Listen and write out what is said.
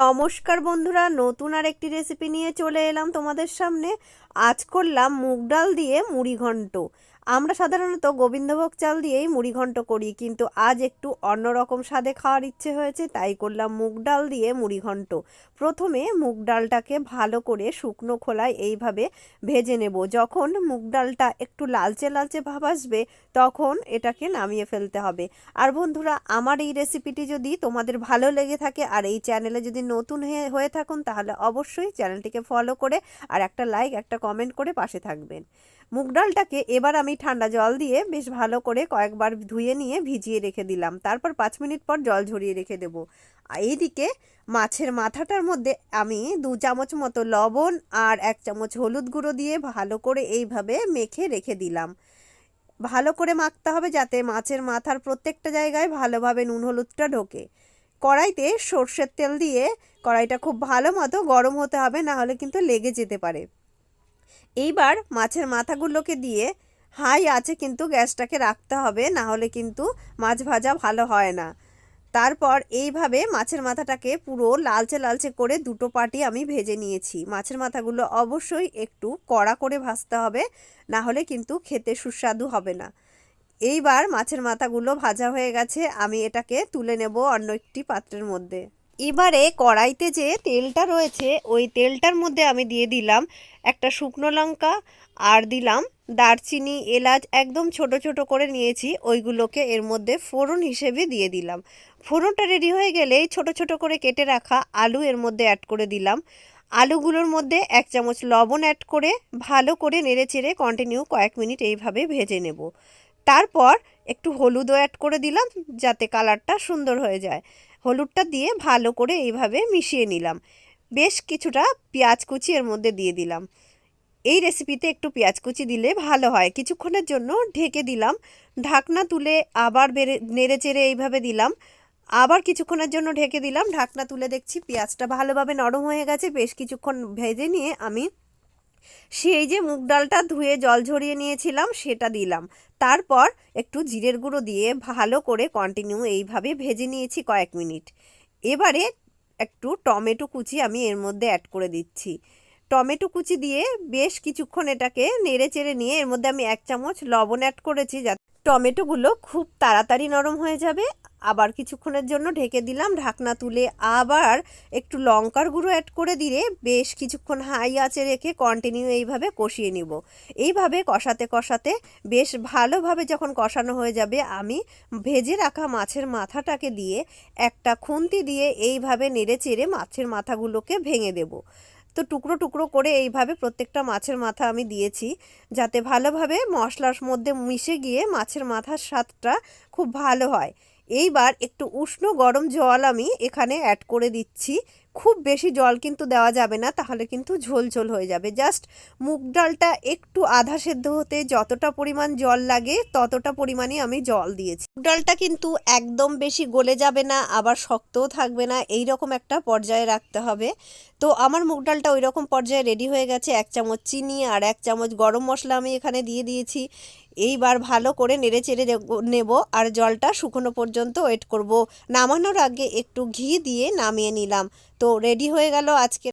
নমস্কার বন্ধুরা নতুন আর একটি রেসিপি নিয়ে চলে এলাম তোমাদের সামনে। আজ করলাম মুগ ডাল দিয়ে মুড়ি ঘন্ট। আমরা সাধারণত গোবিন্দভোগ চাল দিয়েই মুড়ি ঘন্ট করি, কিন্তু আজ একটু অন্যরকম স্বাদে খাওয়ার ইচ্ছে হয়েছে, তাই করলাম মুগ ডাল দিয়ে মুড়ি ঘন্ট। প্রথমে মুগ ডালটাকে ভালো করে শুকনো খোলায় এইভাবে ভেজে নেব। যখন মুগ ডালটা একটু লালচে লালচে ভাব আসবে, তখন এটাকে নামিয়ে ফেলতে হবে। আর বন্ধুরা, আমার এই রেসিপিটি যদি তোমাদের ভালো লেগে থাকে আর এই চ্যানেলে যদি নতুন হয়ে হয়ে থাকুন, তাহলে অবশ্যই চ্যানেলটিকে ফলো করে আর একটা লাইক, একটা কমেন্ট করে পাশে থাকবেন। মুগ ডালটাকে এবার আমি ঠান্ডা জল দিয়ে বেশ ভালো করে কয়েকবার ধুয়ে নিয়ে ভিজিয়ে রেখে দিলাম। তারপর পাঁচ মিনিট পর জল ঝরিয়ে রেখে দেবো। এইদিকে মাছের মাথাটার মধ্যে আমি দু চামচ মতো লবণ আর এক চামচ হলুদ গুঁড়ো দিয়ে ভালো করে এইভাবে মেখে রেখে দিলাম। ভালো করে মাখতে হবে যাতে মাছের মাথার প্রত্যেকটা জায়গায় ভালোভাবে নুন হলুদটা ঢোকে। কড়াইতে সর্ষের তেল দিয়ে কড়াইটা খুব ভালো মতো গরম হতে হবে, না হলে কিন্তু লেগে যেতে পারে। এইবার মাছের মাথাগুলোকে দিয়ে হাই আছে কিন্তু গ্যাসটাকে রাখতে হবে না হলে কিন্তু মাছ ভাজা ভালো হয় না। তারপর এইভাবে মাছের মাথাটাকে পুরো লালচে লালচে করে দুটো পাটি আমি ভেজে নিয়েছি। মাছের মাথাগুলো অবশ্যই একটু কড়া করে ভাজতে হবে না হলে কিন্তু খেতে সুস্বাদু হবে না। এইবার মাছের মাথাগুলো ভাজা হয়ে গেছে, আমি এটাকে তুলে নেব অন্য একটি পাত্রের মধ্যে। এবারে কড়াইতে যে তেলটা রয়েছে, ওই তেলটার মধ্যে আমি দিয়ে দিলাম একটা শুকনো লঙ্কা আর দিলাম দারচিনি, এলাচ, একদম ছোট ছোট করে নিয়েছি, ওইগুলোকে এর মধ্যে ফোড়ন হিসেবে দিয়ে দিলাম। ফোড়নটা রেডি হয়ে গেলে ছোট ছোট করে কেটে রাখা আলু এর মধ্যে অ্যাড করে দিলাম। আলুগুলোর মধ্যে এক চামচ লবণ অ্যাড করে ভালো করে নেড়ে চেড়ে কন্টিনিউ কয়েক মিনিট এইভাবে ভেজে নেব। তারপর একটু হলুদও অ্যাড করে দিলাম যাতে কালারটা সুন্দর হয়ে যায়। হলুদটা দিয়ে ভালো করে এইভাবে মিশিয়ে নিলাম। বেশ কিছুটা পেঁয়াজ কুচি এর মধ্যে দিয়ে দিলাম। এই রেসিপিতে একটু পেঁয়াজ কুচি দিলে ভালো হয়। কিছুক্ষণের জন্য ঢেকে দিলাম। ঢাকনা তুলে আবার বেড়ে, নেড়ে চেড়ে এইভাবে দিলাম। আবার কিছুক্ষণের জন্য ঢেকে দিলাম। ঢাকনা তুলে দেখছি পেঁয়াজটা ভালোভাবে নরম হয়ে গেছে। বেশ কিছুক্ষণ ভেজে নিয়ে আমি সেই যে মুগ ডালটা ধুয়ে জল ঝরিয়ে নিয়েছিলাম, সেটা দিলাম। তারপর একটু জিরের গুঁড়ো দিয়ে ভালো করে কন্টিনিউ এইভাবে ভেজে নিয়েছি কয়েক মিনিট। এবারে একটু টমেটো কুচি আমি এর মধ্যে অ্যাড করে দিচ্ছি। টমেটো কুচি দিয়ে বেশ কিছুক্ষণ এটাকে নেড়ে চেড়ে নিয়ে এর মধ্যে আমি এক চামচ লবণ অ্যাড করেছি যাতে টমেটোগুলো খুব তাড়াতাড়ি নরম হয়ে যাবে। আবার কিছুক্ষণের জন্য ঢেকে দিলাম ঢাকনা তুলে আবার একটু লঙ্কার গুঁড়ো অ্যাড করে দিলে বেশ কিছুক্ষণ হাই আঁচে রেখে কন্টিনিউ এইভাবে কষিয়ে নিব। এইভাবে কষাতে কষাতে বেশ ভালোভাবে যখন কষানো হয়ে যাবে, আমি ভেজে রাখা মাছের মাথাটাকে দিয়ে একটা খুন্তি দিয়ে এইভাবে নেড়ে চেড়ে মাছের মাথাগুলোকে ভেঙে দেবো। তো টুকরো টুকরো করে এইভাবে প্রত্যেকটা মাছের মাথা আমি দিয়েছি যাতে ভালোভাবে মশলার মধ্যে মিশে গিয়ে মাছের মাথার স্বাদটা খুব ভালো হয়। এইবার একটু উষ্ণ গরম জল আমি এখানে অ্যাড করে দিচ্ছি। খুব বেশি জল কিন্তু দেওয়া যাবে না, তাহলে কিন্তু ঝোল ঝোল হয়ে যাবে। জাস্ট মুগ ডালটা একটু আধা সেদ্ধ হতে যতটা পরিমাণ জল লাগে, ততটা পরিমাণে আমি জল দিয়েছি। মুগ ডালটা কিন্তু একদম বেশি গলে যাবে না, আবার শক্তও থাকবে না এই রকম একটা পর্যায়ে রাখতে হবে। তো আমার মুগ ডালটা ওই রকম পর্যায়ে রেডি হয়ে গেছে। এক চামচ চিনি আর এক চামচ গরম মশলা আমি এখানে দিয়ে দিয়েছি। এইবার ভালো করে নেড়ে চেড়ে নেব আর জলটা শুকনো পর্যন্ত ওয়েট করব। নামানোর আগে একটু ঘি দিয়ে নামিয়ে নিলাম। তো রেডি হয়ে গেল আজকে